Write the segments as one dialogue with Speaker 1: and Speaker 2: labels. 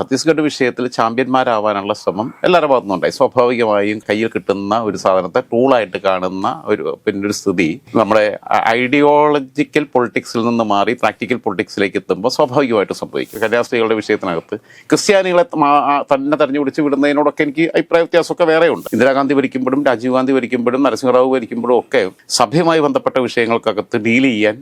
Speaker 1: ഛത്തീസ്ഗഡ് വിഷയത്തിൽ ചാമ്പ്യന്മാരാവാനുള്ള ശ്രമം എല്ലാവരുടെ ഭാഗത്തുനിന്നും ഉണ്ടായി. സ്വാഭാവികമായും കയ്യിൽ കിട്ടുന്ന ഒരു സാധനത്തെ ടൂളായിട്ട് കാണുന്ന ഒരു പിന്നെ ഒരു സ്ഥിതി നമ്മുടെ ഐഡിയോളജിക്കൽ പൊളിറ്റിക്സിൽ നിന്ന് മാറി പ്രാക്ടിക്കൽ പൊളിറ്റിക്സിലേക്ക് എത്തുമ്പോൾ സ്വാഭാവികമായിട്ടും സംഭവിക്കും. കന്യാസ്ത്രീകളുടെ വിഷയത്തിനകത്ത് ക്രിസ്ത്യാനികളെ തന്നെ തെരഞ്ഞു പിടിച്ച് വിടുന്നതിനോടൊക്കെ എനിക്ക് അഭിപ്രായ വ്യത്യാസമൊക്കെ വേറെയുണ്ട്. ഇന്ദിരാഗാന്ധി ഭരിക്കുമ്പോഴും രാജീവ് ഗാന്ധി ഭരിക്കുമ്പോഴും നരസിംഹറാവു ഭരിക്കുമ്പോഴും ഒക്കെ സഭയുമായി ബന്ധപ്പെട്ട വിഷയങ്ങൾക്കകത്ത് ഡീൽ ചെയ്യാൻ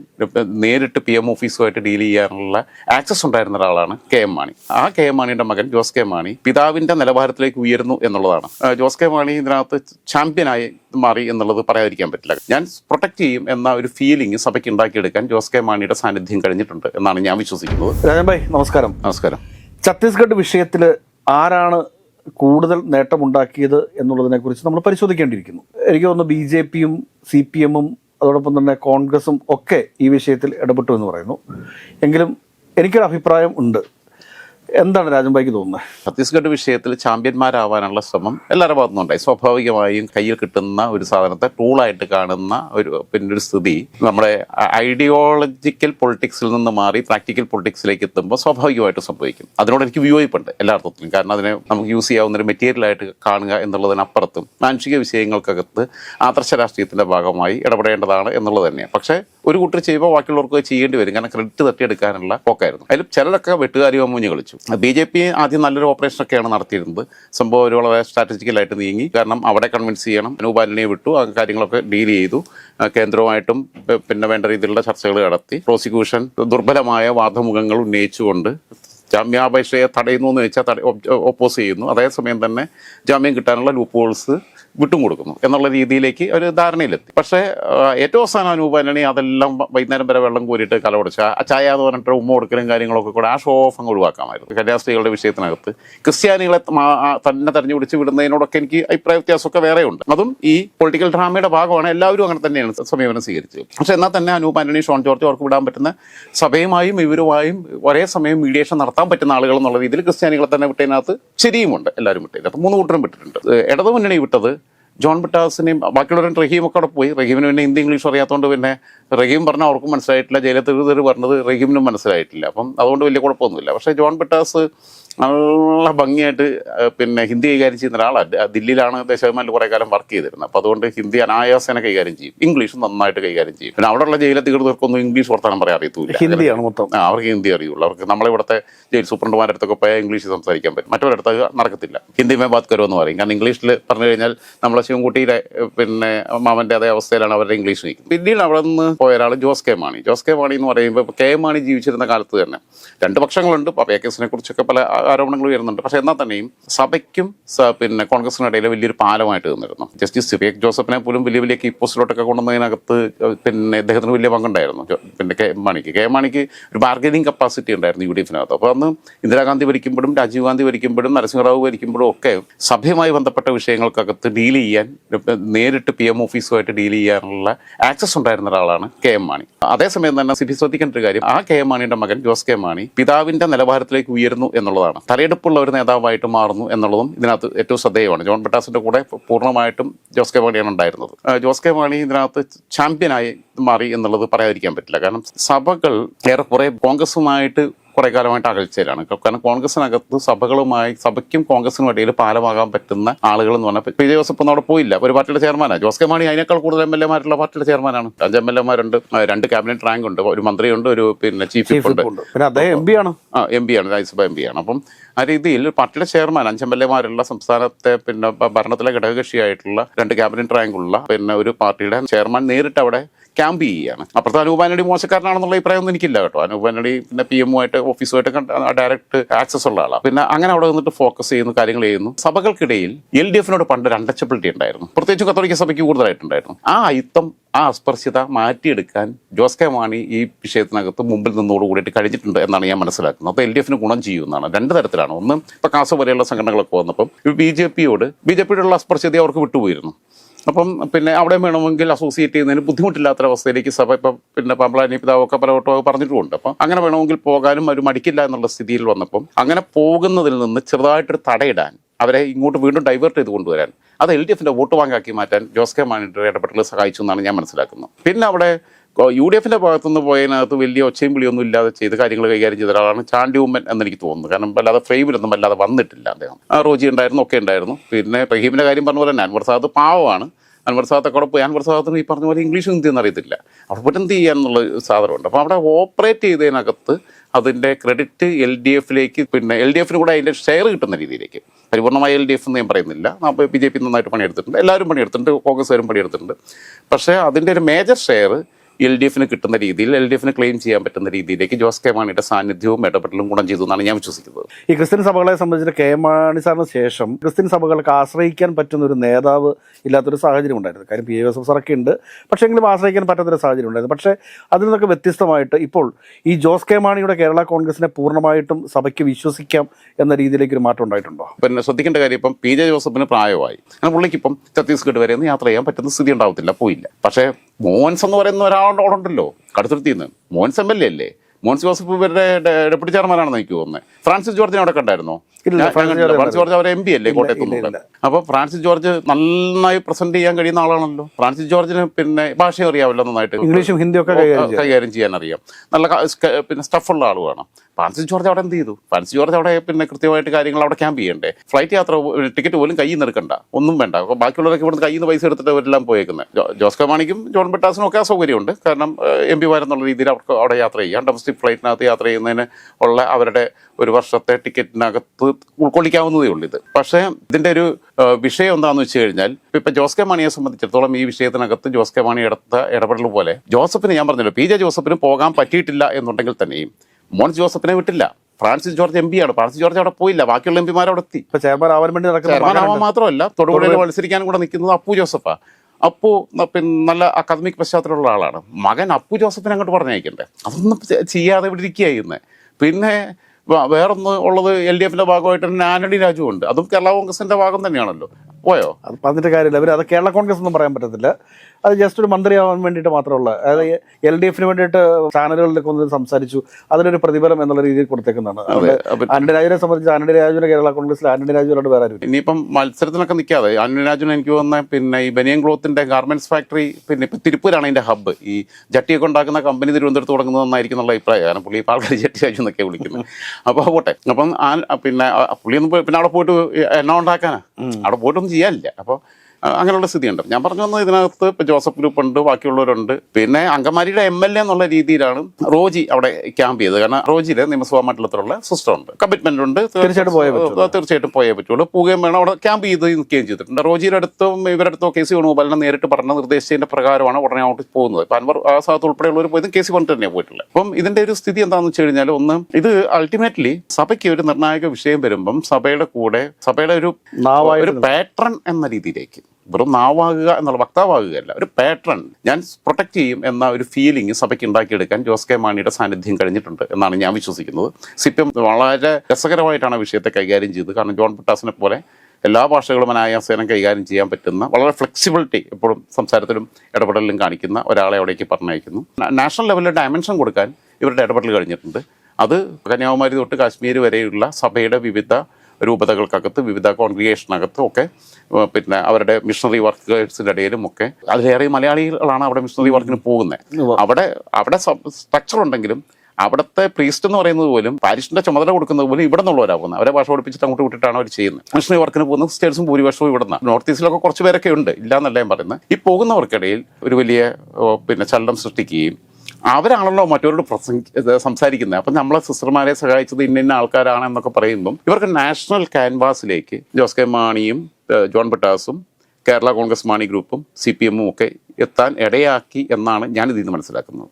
Speaker 1: നേരിട്ട് പി എം ഓഫീസുമായിട്ട് ഡീൽ ചെയ്യാനുള്ള ആക്സസ് ഉണ്ടായിരുന്ന ഒരാളാണ് കെ എം മാണി. ആ കെ എം മാണിയുടെ മകൻ ജോസ് കെ മാണി പിതാവിന്റെ നിലവാരത്തിലേക്ക് ഉയരുന്നു എന്നുള്ളതാണ്. ജോസ് കെ മാണി ഇതിനകത്ത് ചാമ്പ്യനായി മാറി എന്നുള്ളത് പറയാതിരിക്കാൻ പറ്റില്ല. ഞാൻ പ്രൊട്ടക്ട് ചെയ്യും എന്ന ഒരു ഫീലിംഗ് സഭയ്ക്ക് ഉണ്ടാക്കിയെടുക്കാൻ ജോസ് കെ മാണിയുടെ സാന്നിധ്യം കഴിഞ്ഞിട്ടുണ്ട് എന്നാണ് ഞാൻ വിശ്വസിക്കുന്നത്.
Speaker 2: രാജൻ ഭായ് നമസ്കാരം.
Speaker 1: നമസ്കാരം.
Speaker 2: ഛത്തീസ്ഗഡ് വിഷയത്തിൽ ആരാണ് കൂടുതൽ നേട്ടമുണ്ടാക്കിയത് എന്നുള്ളതിനെ കുറിച്ച് നമ്മൾ പരിശോധിക്കേണ്ടിയിരിക്കുന്നു. എനിക്ക് തോന്നുന്നു ബി ജെ പിയും സി പി എമ്മും അതോടൊപ്പം തന്നെ കോൺഗ്രസും ഒക്കെ ഈ വിഷയത്തിൽ ഇടപെട്ടു എന്ന് പറയുന്നു. എങ്കിലും എനിക്കൊരു അഭിപ്രായം ഉണ്ട്. എന്താണ് രാജൻഭായിക്ക് തോന്നുന്നത്?
Speaker 1: ഛത്തീസ്ഗഡ് വിഷയത്തിൽ ചാമ്പ്യന്മാരാവാനുള്ള ശ്രമം എല്ലാവരുടെ ഭാഗത്തുനിന്നും സ്വാഭാവികമായും കയ്യിൽ കിട്ടുന്ന ഒരു സാധനത്തെ ടൂളായിട്ട് കാണുന്ന ഒരു പിന്നെ ഒരു സ്ഥിതി നമ്മുടെ ഐഡിയോളജിക്കൽ പൊളിറ്റിക്സിൽ നിന്ന് മാറി പ്രാക്ടിക്കൽ പൊളിറ്റിക്സിലേക്ക് എത്തുമ്പോൾ സ്വാഭാവികമായിട്ട് സംഭവിക്കും. അതിനോട് എനിക്ക് വിയോജിപ്പുണ്ട് എല്ലാ അർത്ഥത്തിലും. കാരണം അതിനെ നമുക്ക് യൂസ് ചെയ്യാവുന്ന ഒരു മെറ്റീരിയലായിട്ട് കാണുക എന്നുള്ളതിനപ്പുറത്തും മാനുഷിക വിഷയങ്ങൾക്കകത്ത് ആദർശ രാഷ്ട്രീയത്തിന്റെ ഭാഗമായി ഇടപെടേണ്ടതാണ് എന്നുള്ളത് തന്നെയാണ്. പക്ഷേ ഒരു കൂട്ടർ ചെയ്യുമ്പോൾ ബാക്കിയുള്ളവർക്ക് ചെയ്യേണ്ടി വരും. കാരണം ക്രെഡിറ്റ് തട്ടിയെടുക്കാനുള്ള പോക്കായിരുന്നു. അതിൽ ചിലരൊക്കെ വെട്ടുകാരി മുഞ്ഞ് കളിച്ചു. ബി ജെ പി ആദ്യം നല്ലൊരു ഓപ്പറേഷൻ ഒക്കെയാണ് നടത്തിയിരുന്നത്. സംഭവം ഒരു വളരെ സ്ട്രാറ്റജിക്കലായിട്ട് നീങ്ങി. കാരണം അവിടെ കൺവിൻസ് ചെയ്യണം. അനൂപാലിനെ വിട്ടു. ആ കാര്യങ്ങളൊക്കെ ഡീൽ ചെയ്തു. കേന്ദ്രവുമായിട്ടും പിന്നെ വേണ്ട രീതിയിലുള്ള ചർച്ചകൾ നടത്തി. പ്രോസിക്യൂഷൻ ദുർബലമായ വാദമുഖങ്ങൾ ഉന്നയിച്ചുകൊണ്ട് ജാമ്യാപേക്ഷയെ തടയുന്നു എന്ന് വെച്ചാൽ തട ഒപ്പോസ് ചെയ്യുന്നു. അതേസമയം തന്നെ ജാമ്യം കിട്ടാനുള്ള ലൂപ്പ് ഹോൾസ് വിട്ടും കൊടുക്കുന്നു എന്നുള്ള രീതിയിലേക്ക് ഒരു ധാരണയിലെത്തി. പക്ഷേ ഏറ്റവും അവസാനം അനൂപാലനി അതെല്ലാം വൈകുന്നേരം വരെ വെള്ളം കോരിയിട്ട് കലവടച്ച്. ആ ചായ എന്ന് പറഞ്ഞിട്ട് ഉമ്മ കൊടുക്കലും കാര്യങ്ങളൊക്കെ കൂടെ ആ ഷോ ഓഫ് അങ്ങ് ഒഴിവാക്കാമായിരുന്നു. കന്യാസ്ത്രീകളുടെ വിഷയത്തിനകത്ത്. ക്രിസ്ത്യാനികളെ തന്നെ തെരഞ്ഞു പിടിച്ച് വിടുന്നതിനോടൊക്കെ എനിക്ക് അഭിപ്രായ വ്യത്യാസമൊക്കെ വേറെ ഉണ്ട് അതും ഈ പൊളിറ്റിക്കൽ ഡ്രാമയുടെ ഭാഗമാണ്. എല്ലാവരും അങ്ങനെ തന്നെയാണ് സമീപനം സ്വീകരിച്ചത്. പക്ഷേ എന്നാൽ തന്നെ അനൂപ് ആന്റണി ഷോൺ ജോർജ് അവർക്ക് വിടാൻ പറ്റുന്ന സഭയുമായും ഇവരുമായും ഒരേ സമയം മീഡിയേഷൻ നടത്താൻ പറ്റുന്ന ആളുകൾ എന്നുള്ള രീതിയിൽ ക്രിസ്ത്യാനികളെ തന്നെ വിട്ടതിനകത്ത് ശരിയുമുണ്ട് എല്ലാവരും വിട്ടതിനകത്ത് മൂന്ന് കൂട്ടരും വിട്ടിട്ടുണ്ട്. ഇടതുമുന്നണി ഇടതു മുന്നണി വിട്ടത് ജോൺ ബിട്ടാസിനെയും ബാക്കിയുള്ളവരും റഹീമൊക്കെ അവിടെ പോയി. റഹീമിന് പിന്നെ ഹിന്ദി ഇംഗ്ലീഷ് അറിയാത്തതുകൊണ്ട് പിന്നെ റഹീം പറഞ്ഞാൽ അവർക്കും മനസ്സിലായിട്ടില്ല. ജയലളിത പറഞ്ഞത് റഹീമിനും മനസ്സിലായിട്ടില്ല. അപ്പം അതുകൊണ്ട് വലിയ കുഴപ്പമൊന്നുമില്ല. പക്ഷേ ജോൺ ബിട്ടാസ് നല്ല ഭംഗിയായിട്ട് പിന്നെ ഹിന്ദി കൈകാര്യം ചെയ്യുന്ന ഒരാളാണ് ദില്ലിയിലാണ് ദേശാഭിമാനിൽ കുറേ കാലം വർക്ക് ചെയ്തിരുന്നത്. അപ്പോൾ അതുകൊണ്ട് ഹിന്ദി അനായാസേന കൈകാര്യം ചെയ്യും. ഇംഗ്ലീഷും നന്നായിട്ട് കൈകാര്യം ചെയ്യും. പിന്നെ അവിടെയുള്ള ജയിലധികൃതർക്കൊന്നും ഇംഗ്ലീഷ് വർത്താനം പറയാൻ അറിയത്തില്ല.
Speaker 2: ഹിന്ദിയാണ് മൊത്തം.
Speaker 1: ആ അവർക്ക് ഹിന്ദി അറിയുള്ളൂ. അവർക്ക് നമ്മളെ ഇവിടുത്തെ ജയിൽ സൂപ്രണ്ടുമാരുടെ അടുത്തൊക്കെ പോയാൽ ഇംഗ്ലീഷ് സംസാരിക്കാൻ പറ്റും. മറ്റൊരിടത്ത് നടക്കത്തില്ല. ഹിന്ദി മേ ബാത് കരോ എന്ന് പറയും. കാരണം ഇംഗ്ലീഷിൽ പറഞ്ഞു കഴിഞ്ഞാൽ നമ്മളെ ശിവൻകുട്ടിയുടെ പിന്നെ മാമന്റെ അതേ അവസ്ഥയിലാണ് അവരുടെ ഇംഗ്ലീഷ് നിൽക്കുന്നത്. പിന്നീട് അവിടെ നിന്ന് പോയ ഒരാൾ ജോസ് കെ മാണി. ജോസ് കെ മാണി എന്ന് പറയുമ്പോൾ കെ മാണി ജീവിച്ചിരുന്ന കാലത്ത് തന്നെ രണ്ട് പക്ഷങ്ങളുണ്ട്. കേസിനെ കുറിച്ചൊക്കെ പല ആരോപണങ്ങൾ വരുന്നുണ്ട് പക്ഷേ എന്നാൽ തന്നെയും സഭയ്ക്കും പിന്നെ കോൺഗ്രസിനും ഇടയിൽ വലിയൊരു പാലമായിട്ട് നിന്നിരുന്നു. ജസ്റ്റിസ് സിറിയക് ജോസഫിനെ പോലും വലിയ വലിയ കീ പോസ്റ്റിലോട്ടൊക്കെ കൊണ്ടുവന്നതിനകത്ത് പിന്നെ അദ്ദേഹത്തിന് വലിയ പങ്കുണ്ടായിരുന്നു. പിന്നെ കെ എം മാണിക്ക്. കെ എം മാണിക്ക് ഒരു ബാർഗനിങ് കപ്പാസിറ്റി ഉണ്ടായിരുന്നു യു ഡി എഫിനകത്ത്. അപ്പോൾ അന്ന് ഇന്ദിരാഗാന്ധി ഭരിക്കുമ്പോഴും രാജീവ് ഗാന്ധി ഭരിക്കുമ്പോഴും നരസിംഹറാവു ഭരിക്കുമ്പോഴും ഒക്കെ സഭയുമായി ബന്ധപ്പെട്ട വിഷയങ്ങൾക്കകത്ത് ഡീൽ ചെയ്യാൻ നേരിട്ട് പി എം ഓഫീസുമായിട്ട് ഡീൽ ചെയ്യാനുള്ള ആക്സസ് ഉണ്ടായിരുന്ന ഒരാളാണ് കെ എം മാണി. അതേസമയം തന്നെ സിബി ശ്രദ്ധിക്കേണ്ട ഒരു കാര്യം ആ കെ എം മാണിയുടെ മകൻ ജോസ് കെ മാണി പിതാവിന്റെ നിലവാരത്തിലേക്ക് ഉയരുന്നു എന്നുള്ളതാണ്. തലയെടുപ്പുള്ള ഒരു നേതാവായിട്ട് മാറുന്നു എന്നുള്ളതും ഇതിനകത്ത് ഏറ്റവും ശ്രദ്ധേയമാണ്. ജോൺ ബിട്ടാസിന്റെ കൂടെ പൂർണമായിട്ടും ജോസ് കെ മാണിയാണ് ഉണ്ടായിരുന്നത്. ജോസ് കെ മാണി ഇതിനകത്ത് ചാമ്പ്യനായി മാറി എന്നുള്ളത് പറയാതിരിക്കാൻ പറ്റില്ല. കാരണം സഭകൾ ഏറെക്കുറെ കോൺഗ്രസുമായിട്ട് കുറെ കാലമായിട്ട് അകൽച്ചയിലാണ്. കാരണം കോൺഗ്രസിനകത്ത് സഭകളുമായി സഭയ്ക്കും കോൺഗ്രസിനും ഇടയിൽ പാലമാകാൻ പറ്റുന്ന ആളുകൾ എന്ന് പറഞ്ഞാൽ പി. ജോസഫ് ഒന്നും അവിടെ പോയില്ല. ഒരു പാർട്ടിയുടെ ചെയർമാനാണ്. ജോസ് കെ. മാണി അതിനേക്കാൾ കൂടുതൽ എം എൽ എമാരുള്ള പാർട്ടിയുടെ ചെയർമാനാണ്. അഞ്ച് എം എൽ എമാരുണ്ട് രണ്ട് ക്യാബിനറ്റ് റാങ്ക് ഉണ്ട് ഒരു മന്ത്രിയുണ്ട് ഒരു പിന്നെ ചീഫ് ഉണ്ട്
Speaker 2: പിന്നെ അദ്ദേഹം എം പി ആണ്.
Speaker 1: ആ എം പി ആണ് രാജ്യസഭ എം പി ആണ്. അപ്പം ആ രീതിയിൽ പാർട്ടിയുടെ ചെയർമാൻ അഞ്ച് എം എൽ എമാരുള്ള സംസ്ഥാനത്തെ പിന്നെ ഭരണത്തിലെ ഘടകകക്ഷിയായിട്ടുള്ള രണ്ട് ക്യാബിനറ്റ് റാങ്കുള്ള പിന്നെ ഒരു പാർട്ടിയുടെ ചെയർമാൻ നേരിട്ട് അവിടെ ക്യാമ്പ് ചെയ്യുകയാണ് അപ്പുറത്ത് അനൂപ് ആന്റണി മോശക്കാരനാണെന്നുള്ള അഭിപ്രായമൊന്നും എനിക്കില്ല കേട്ടോ. അനൂപ് ആന്റണി പിന്നെ പി എമ്മുമായിട്ട് ഓഫീസുമായിട്ട് ഡയറക്റ്റ് ആക്സസ് ഉള്ള ആളാണ് പിന്നെ അങ്ങനെ അവിടെ നിന്നിട്ട് ഫോക്കസ് ചെയ്യുന്നു കാര്യങ്ങൾ ചെയ്യുന്നു. സഭകൾക്കിടയിൽ എൽ ഡി എഫിനോട് പണ്ട് രണ്ടച്ചബിലിറ്റി ഉണ്ടായിരുന്നു. പ്രത്യേകിച്ച് കത്തോലിക്ക സഭയ്ക്ക് കൂടുതലായിട്ടുണ്ടായിരുന്നു. ആ അയിത്തം ആ അസ്പർശ്യത മാറ്റിയെടുക്കാൻ ജോസ് കെ മാണി ഈ വിഷയത്തിനകത്ത് മുമ്പിൽ നിന്നോട് കൂടിയിട്ട് കഴിഞ്ഞിട്ടുണ്ട് എന്നാണ് ഞാൻ മനസ്സിലാക്കുന്നത്. അപ്പോൾ എൽ ഡി എഫിന് ഗുണം ചെയ്യുന്നതാണ് രണ്ട് തരത്തിലാണ്. ഒന്ന് ഇപ്പോൾ കാസ പോലെയുള്ള സംഘടനകളൊക്കെ വന്നപ്പം ബി ജെ പിയോട് ബി ജെ പിയോടുള്ള അസ്പർശ്യത അവർക്ക് വിട്ടുപോയിരുന്നു. അപ്പം പിന്നെ അവിടെ വേണമെങ്കിൽ അസോസിയേറ്റ് ചെയ്യുന്നതിന് ബുദ്ധിമുട്ടില്ലാത്തൊരവസ്ഥയിലേക്ക് സഭ ഇപ്പം പിന്നെ പമ്പളാനി പിതാവൊക്കെ പല പലവട്ടമൊക്കെ പറഞ്ഞിട്ടുമുണ്ട് അപ്പം അങ്ങനെ വേണമെങ്കിൽ പോകാനും അവർ മടിക്കില്ല എന്നുള്ള സ്ഥിതിയിൽ വന്നപ്പം അങ്ങനെ പോകുന്നതിൽ നിന്ന് ചെറുതായിട്ടൊരു തടയിടാൻ അവരെ ഇങ്ങോട്ട് വീണ്ടും ഡൈവേർട്ട് ചെയ്ത് കൊണ്ടുവരാൻ അത് എൽ ഡി എഫിന്റെ വോട്ട് ബാങ്കാക്കി മാറ്റാൻ ജോസ് കെ മാണിയുടെ ഇടപെടൽ സഹായിച്ചു എന്നാണ് ഞാൻ മനസ്സിലാക്കുന്നത്. പിന്നെ അവിടെ യു ഡി എഫിന്റെ ഭാഗത്തുനിന്ന് പോയതിനകത്ത് വലിയ ഒച്ചയും വിളിയൊന്നും ഇല്ലാതെ ചെയ്ത് കാര്യങ്ങൾ കൈകാര്യം ചെയ്ത ഒരാളാണ് ചാണ്ടി ഉമ്മൻ എന്ന് എനിക്ക് തോന്നുന്നു. കാരണം വല്ലാതെ ഫ്രെയിമിലൊന്നും വല്ലാതെ വന്നിട്ടില്ല അദ്ദേഹം. ആ റോജി ഉണ്ടായിരുന്നു ഒക്കെ ഉണ്ടായിരുന്നു. പിന്നെ റഹീമിന്റെ കാര്യം പറഞ്ഞ പോലെ തന്നെ അൻവർ സാദ് പാവമാണ്. അൻവർ സാദത്തൊക്കെ അവിടെ പോയി. അൻവർ സാദത്തിന് ഈ പറഞ്ഞ പോലെ ഇംഗ്ലീഷ് ഹിന്ദി ഒന്നും അറിയത്തില്ല. അവിടെ പോയിട്ട് എന്ത് ചെയ്യാന്നുള്ള സാധനമുണ്ട്. അപ്പോൾ അവിടെ ഓപ്പറേറ്റ് ചെയ്തതിനകത്ത് അതിന്റെ ക്രെഡിറ്റ് എൽ ഡി എഫിലേക്ക് പിന്നെ എൽ ഡി എഫിന് കൂടെ അതിന്റെ ഷെയർ കിട്ടുന്ന രീതിയിലേക്ക്. പരിപൂർണമായ എൽ ഡി എഫ് എന്ന് ഞാൻ പറയുന്നില്ല. ബി ജെ പി നന്നായിട്ട് പണിയെടുത്തിട്ടുണ്ട്. എല്ലാവരും പണിയെടുത്തിട്ടുണ്ട്. കോൺഗ്രസ്സുകാരും പണിയെടുത്തിട്ടുണ്ട്. പക്ഷേ അതിന്റെ ഒരു മേജർ ഷെയർ എൽ ഡി എഫിന് കിട്ടുന്ന രീതിയിൽ എൽ ഡി എഫിന് ക്ലെയിം ചെയ്യാൻ പറ്റുന്ന രീതിയിലേക്ക് ജോസ് കെ മാണിയുടെ സാന്നിധ്യവും ഇടപെടലും ഗുണം ചെയ്തു എന്നാണ് ഞാൻ വിശ്വസിക്കുന്നത്.
Speaker 2: ഈ ക്രിസ്ത്യൻ സഭകളെ സംബന്ധിച്ച് കെ മാണി സാറിന് ശേഷം ക്രിസ്ത്യൻ സഭകൾക്ക് ആശ്രയിക്കാൻ പറ്റുന്ന ഒരു നേതാവ് ഇല്ലാത്തൊരു സാഹചര്യം ഉണ്ടായിരുന്നു. കാര്യം പി എ എസ് എഫ് സാറൊക്കെ ഉണ്ട്. പക്ഷേ എങ്കിലും ആശ്രയിക്കാൻ പറ്റാത്തൊരു സാഹചര്യം ഉണ്ടായിരുന്നു. പക്ഷേ അതിൽ നിന്നൊക്കെ വ്യത്യസ്തമായിട്ട് ഇപ്പോൾ ഈ ജോസ് കെ മാണിയുടെ കേരള കോൺഗ്രസിനെ പൂർണമായിട്ടും സഭയ്ക്ക് വിശ്വസിക്കാം എന്ന രീതിയിലേക്ക് ഒരു മാറ്റം ഉണ്ടായിട്ടുണ്ടോ?
Speaker 1: പിന്നെ ശ്രദ്ധിക്കേണ്ട കാര്യം ഇപ്പം പി ജെ ജോസഫിന് പ്രായമായി. അങ്ങനെ പുള്ളിക്ക് ഇപ്പം ഛത്തീസ്ഗഡ് വരെ ഒന്ന് യാത്ര ചെയ്യാൻ പറ്റുന്ന സ്ഥിതി ഉണ്ടാവത്തില്ല പോയില്ല. പക്ഷേ മോൻസ് എന്ന് പറയുന്ന ഒരാളുണ്ടല്ലോ കടുത്തുരുത്തിന്ന് മോൻസ് എം എൽ എ അല്ലേ? മോൻസ് ജോസഫ് ഇവരുടെ ഡെപ്യൂട്ടി ചെയർമാനാണെന്ന് എനിക്ക് തോന്നുന്നത്. ഫ്രാൻസിസ് ജോർജിനെ അവിടെ കണ്ടായിരുന്നോ?
Speaker 2: ഫ്രാൻസിസ് ജോർജ്
Speaker 1: അവരെ എം പി അല്ലേ കോട്ടയത്ത് അപ്പോൾ ഫ്രാൻസിസ് ജോർജ് നന്നായി പ്രസന്റ് ചെയ്യാൻ കഴിയുന്ന ആളാണല്ലോ. ഫ്രാൻസിസ് ജോർജിന് പിന്നെ ഭാഷയും അറിയാമല്ലോ നന്നായിട്ട്.
Speaker 2: ഇംഗ്ലീഷും ഹിന്ദിയും ഒക്കെ കൈകാര്യം
Speaker 1: ചെയ്യാൻ അറിയാം. നല്ല പിന്നെ സ്റ്റഫുള്ള ആളുമാണ് ഫ്രാൻസിസ് ജോർജ് അവിടെ എന്ത് ചെയ്തു? ഫ്രാൻസിസ് ജോർജ് അവിടെ പിന്നെ കൃത്യമായിട്ട് കാര്യങ്ങൾ അവിടെ ക്യാമ്പ് ചെയ്യണ്ടേ? ഫ്ലൈറ്റ് യാത്ര ടിക്കറ്റ് പോലും കയ്യിൽ നിന്ന് എടുക്കണ്ട. ഒന്നും വേണ്ട. അപ്പോൾ ബാക്കിയുള്ളവരൊക്കെ ഇവിടുന്ന് കയ്യിൽ നിന്ന് പൈസ എടുത്തിട്ട് അവരെല്ലാം പോയേക്കുന്നത് ജോസ്കോ ജോസ് കമാണിക്കും മാണിക്കും ജോൺ ബെട്ടാസിനും ഒക്കെ അസൗകര്യമുണ്ട്. കാരണം എം പിമാരെന്നുള്ള രീതിയിൽ അവർക്ക് അവിടെ യാത്ര ചെയ്യാം. ഡൊമസ്റ്റിക് ഫ്ലൈറ്റിനകത്ത് യാത്ര ചെയ്യുന്നതിന് ഉള്ള അവരുടെ ഒരു വർഷത്തെ ടിക്കറ്റിനകത്ത് ഉൾക്കൊള്ളിക്കാവുന്നതേ ഉള്ളൂ ഇത്. പക്ഷേ ഇതിന്റെ ഒരു വിഷയം എന്താണെന്ന് വെച്ച് കഴിഞ്ഞാൽ ഇപ്പം ജോസ് കെ മാണിയെ സംബന്ധിച്ചിടത്തോളം ഈ വിഷയത്തിനകത്ത് ജോസ് കെ മാണി എടുത്ത ഇടപെടൽ പോലെ ജോസഫിന് ഞാൻ പറഞ്ഞല്ലോ പി ജെ ജോസഫിന് പോകാൻ പറ്റിയിട്ടില്ല എന്നുണ്ടെങ്കിൽ തന്നെയും മോൻസ് ജോസഫിനെ വിട്ടില്ല. ഫ്രാൻസിസ് ജോർജ് എം പി ആണ്. ഫ്രാൻസിസ് ജോർജ് അവിടെ പോയില്ല. ബാക്കിയുള്ള എം പിമാർ അവിടെ എത്തി
Speaker 2: ചെയർമാൻ ആവാൻ വേണ്ടി
Speaker 1: ചെയർമാൻ ആവാൻ മാത്രമല്ല തൊടുപുഴയിൽ മത്സരിക്കാൻ കൂടെ നിൽക്കുന്നത് അപ്പു ജോസഫാ. അപ്പു പിന്നെ നല്ല അക്കാദമിക് പശ്ചാത്തലമുള്ള ആളാണ്. മകൻ അപ്പു ജോസഫിനെ അങ്ങോട്ട് പറഞ്ഞയക്കണ്ടേ? അതൊന്നും ചെയ്യാതെ ഇവിടെ ഇരിക്കുകയായിരുന്നേ പിന്നെ വേറൊന്ന് ഉള്ളത് എൽ ഡി എഫിന്റെ ഭാഗമായിട്ട് തന്നെ ആന്റണി രാജു ഉണ്ട്. അതും കേരള കോൺഗ്രസിന്റെ ഭാഗം തന്നെയാണല്ലോ. പോയോ?
Speaker 2: അത് പറഞ്ഞിട്ട് കാര്യമില്ല. അവർ അത് കേരള കോൺഗ്രസ് ഒന്നും പറയാൻ പറ്റത്തില്ല. അത് ജസ്റ്റ് ഒരു മന്ത്രിയാവാൻ വേണ്ടിയിട്ട് മാത്രമുള്ള അതായത് എൽ ഡി എഫിന് വേണ്ടിയിട്ട് ചാനലുകളിലൊക്കെ ഒന്ന് സംസാരിച്ചു. അതിനൊരു പ്രതിഫലം എന്നുള്ള രീതിയിൽ കൊടുത്തേക്കുന്നതാണ്. ആന്റണി രാജുവിനെ സംബന്ധിച്ച് ആന്റണി രാജുവിനെ കേരള കോൺഗ്രസിൽ ആന്റണി രാജു അല്ലാണ്ട് വേറെ
Speaker 1: ഇനിയിപ്പം മത്സരത്തിനൊക്കെ നിൽക്കാതെ ആന്റണി രാജുവിന് എനിക്ക് തോന്നുന്ന പിന്നെ ഈ ബനിയൻ ക്ലോത്തിന്റെ ഗാർമെന്റ്സ് ഫാക്ടറി പിന്നെ ഇപ്പം തിരുപ്പൂരാണ് അതിന്റെ ഹബ്ബ് ഈ ജട്ടിയൊക്കെ ഉണ്ടാക്കുന്ന കമ്പനി തിരുവനന്തപുരത്ത് തുടങ്ങുന്നത് നന്നായിരിക്കും എന്നുള്ള അഭിപ്രായം. കാരണം പുള്ളി ഇപ്പോൾ ആൾക്കാർ ജട്ടി രാജു എന്നൊക്കെ വിളിക്കുന്നത് അപ്പോൾ പോട്ടെ. അപ്പം ആ പിന്നെ പുള്ളി പുള്ളിയൊന്നും പിന്നെ അവിടെ പോയിട്ട് എണ്ണ ഉണ്ടാക്കാനാ? അവിടെ പോയിട്ടൊന്നും ചെയ്യാനില്ല. അപ്പോൾ അങ്ങനെയുള്ള സ്ഥിതിയുണ്ട്. ഞാൻ പറഞ്ഞു വന്നത് ഇതിനകത്ത് ഇപ്പൊ ജോസഫ് ഗ്രൂപ്പ് ഉണ്ട് ബാക്കിയുള്ളവരുണ്ട്. പിന്നെ അങ്കമാരിയുടെ എം എൽ എ എന്നുള്ള രീതിയിലാണ് റോജി അവിടെ ക്യാമ്പ് ചെയ്തത്. കാരണം റോജിയിലെ നിയമസഭാ മണ്ഡലത്തിലുള്ള സിസ്റ്റം ഉണ്ട്. കമ്മിറ്റ്മെന്റ് ഉണ്ട്.
Speaker 2: തീർച്ചയായിട്ടും
Speaker 1: തീർച്ചയായിട്ടും പോയേ പറ്റുള്ളൂ. പോവുകയും വേണം. അവിടെ ക്യാമ്പ് ചെയ്ത് നിൽക്കുകയും ചെയ്തിട്ടുണ്ട്. റോജിയുടെ അടുത്തും ഇവരുടെ അടുത്തോ കെ സി വേണുഗോപാലിനെ നേരിട്ട് പറഞ്ഞ നിർദ്ദേശത്തിന്റെ പ്രകാരമാണ് ഉടനെ അങ്ങോട്ട് പോകുന്നത്. ഇപ്പം അൻവർ ആ സ്ഥലത്ത് ഉൾപ്പെടെയുള്ളവർ പോയതും കെ സി പറഞ്ഞിട്ട് തന്നെ പോയിട്ടുള്ളത്. അപ്പം ഇതിന്റെ ഒരു സ്ഥിതി എന്താണെന്ന് വെച്ച് കഴിഞ്ഞാൽ ഒന്ന് ഇത് അൾട്ടിമേറ്റ്ലി സഭയ്ക്ക് ഒരു നിർണായക വിഷയം വരുമ്പം സഭയുടെ കൂടെ സഭയുടെ ഒരു ഒരു പാറ്റേൺ എന്ന രീതിയിലേക്ക് വെറും നാവാകുക എന്നുള്ള വക്താവാകുകയല്ല. ഒരു പാറ്റേൺ ഞാൻ പ്രൊട്ടക്റ്റ് ചെയ്യും എന്ന ഒരു ഫീലിംഗ് സഭയ്ക്ക് ഉണ്ടാക്കിയെടുക്കാൻ ജോസ് കെ മാണിയുടെ സാന്നിധ്യം കഴിഞ്ഞിട്ടുണ്ട് എന്നാണ് ഞാൻ വിശ്വസിക്കുന്നത്. സി പി എം വളരെ രസകരമായിട്ടാണ് വിഷയത്തെ കൈകാര്യം ചെയ്തത്. കാരണം ജോൺ പിട്ടാസിനെ പോലെ എല്ലാ ഭാഷകളും അനായാസേനം കൈകാര്യം ചെയ്യാൻ പറ്റുന്ന വളരെ ഫ്ലെക്സിബിലിറ്റി എപ്പോഴും സംസാരത്തിലും ഇടപെടലിലും കാണിക്കുന്ന ഒരാളെ അവിടേക്ക് പറഞ്ഞയക്കുന്നു. നാഷണൽ ലെവലിൽ ഡയമെൻഷൻ കൊടുക്കാൻ ഇവരുടെ ഇടപെടൽ കഴിഞ്ഞിട്ടുണ്ട്. അത് കന്യാകുമാരി തൊട്ട് കാശ്മീർ വരെയുള്ള സഭയുടെ വിവിധ രൂപതകൾക്കകത്ത് വിവിധ കോൺഗ്രിഗേഷനകത്തും ഒക്കെ പിന്നെ അവരുടെ മിഷണറി വർക്കേഴ്സിന്റെ ഇടയിലും ഒക്കെ അതിലേറെ മലയാളികളാണ് അവിടെ മിഷണറി വർക്കിന് പോകുന്നത് അവിടെ അവിടെ സ്ട്രക്ചർ ഉണ്ടെങ്കിലും അവിടുത്തെ പ്രീസ്റ്റ് എന്ന് പറയുന്നത് പോലും പാരിഷിന്റെ ചുമതല കൊടുക്കുന്നത് പോലും ഇവിടെ നിന്നുള്ളവരാണ് പോകുന്നത് അവരെ ഭാഷ പഠിപ്പിച്ചിട്ട് അങ്ങോട്ട് വിട്ടിട്ടാണ് അവർ ചെയ്യുന്നത് മിഷണറി വർക്കിന് പോകുന്ന സ്റ്റേറ്റ്സും ഭൂരിപക്ഷവും ഇവിടെ നിന്നാണ്. നോർത്ത് ഈസ്റ്റിലൊക്കെ കുറച്ച് പേരൊക്കെ ഉണ്ട്. ഇല്ല എന്നല്ല ഞാൻ പറയുന്നത് ഈ പോകുന്നവർക്കിടയിൽ ഒരു വലിയ പിന്നെ ചലനം സൃഷ്ടിക്കുകയും അവരാണല്ലോ മറ്റവരോട് പ്രസംഗ സംസാരിക്കുന്നത്. അപ്പം നമ്മളെ സിസ്റ്റർമാരെ സഹായിച്ചത് ഇന്ന ഇന്ന ആൾക്കാരാണ് എന്നൊക്കെ പറയുമ്പം ഇവർക്ക് നാഷണൽ ക്യാൻവാസിലേക്ക് ജോസ് കെ മാണിയും ജോൺ ബട്ടാസും കേരള കോൺഗ്രസ് മാണി ഗ്രൂപ്പും സി പി എമ്മും ഒക്കെ എത്താൻ ഇടയാക്കി എന്നാണ് ഞാനിതിൽ നിന്ന് മനസ്സിലാക്കുന്നത്.